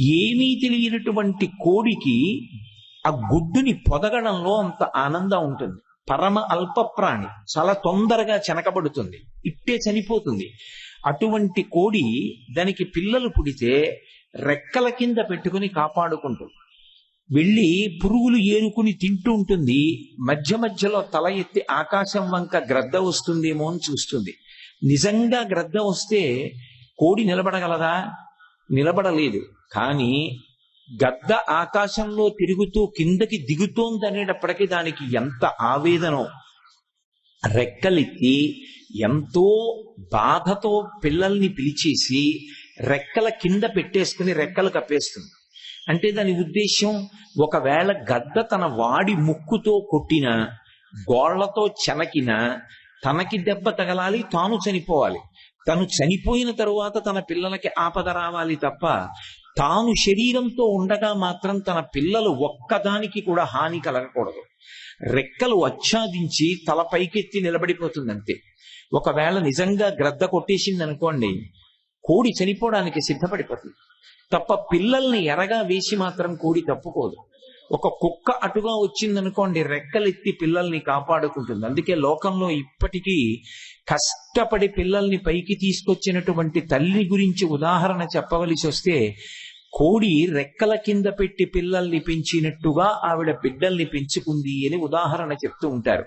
ఏమీ తెలియనటువంటి కోడికి ఆ గుడ్డుని పొదగడంలో అంత ఆనందం ఉంటుంది. పరమ అల్ప ప్రాణి. చాలా తొందరగా చెనకబడుతుంది ఇట్టే చనిపోతుంది. అటువంటి కోడి దానికి పిల్లలు పుడితే రెక్కల కింద పెట్టుకుని కాపాడుకుంటుంది. వెళ్ళి పురుగులు ఏరుకుని తింటూ ఉంటుంది. మధ్య మధ్యలో తల ఎత్తి ఆకాశం వంక గ్రద్ద వస్తుందేమో అని చూస్తుంది. నిజంగా గ్రద్ద వస్తే కోడి నిలబడగలదా? నిలబడలేదు. కానీ గద్ద ఆకాశంలో తిరుగుతూ కిందకి దిగుతోందనేటప్పటికీ దానికి ఎంత ఆవేదనో రెక్కలెత్తి ఎంతో బాధతో పిల్లల్ని పిలిచేసి రెక్కల కింద పెట్టేసుకుని రెక్కలు కప్పేస్తుంది. అంటే దాని ఉద్దేశం ఒకవేళ గద్ద తన వాడి ముక్కుతో కొట్టిన గోళ్ళతో చెనకిన తనకి దెబ్బ తగలాలి తాను చనిపోవాలి. తను చనిపోయిన తరువాత తన పిల్లలకి ఆపద రావాలి తప్ప తాను శరీరంతో ఉండగా మాత్రం తన పిల్లలు ఒక్కదానికి కూడా హాని కలగకూడదు. రెక్కలు ఆచ్ఛాదించి తల పైకెత్తి నిలబడిపోతుంది అంతే ఒకవేళ నిజంగా గ్రద్ద కొట్టేసింది అనుకోండి కోడి చనిపోవడానికి సిద్ధపడిపోతుంది. తప్ప పిల్లల్ని ఎరగా వేసి మాత్రం కోడి తప్పుకోదు. ఒక కుక్క అటుగా వచ్చిందనుకోండి రెక్కలెత్తి పిల్లల్ని కాపాడుకుంటుంది. అందుకే లోకంలో ఇప్పటికీ కష్టపడి పిల్లల్ని పైకి తీసుకొచ్చినటువంటి తల్లి గురించి ఉదాహరణ చెప్పవలసి వస్తే కోడి రెక్కల కింద పెట్టి పిల్లల్ని పెంచినట్టుగా ఆవిడ బిడ్డల్ని పెంచుకుంది అని ఉదాహరణ చెప్తూ ఉంటారు.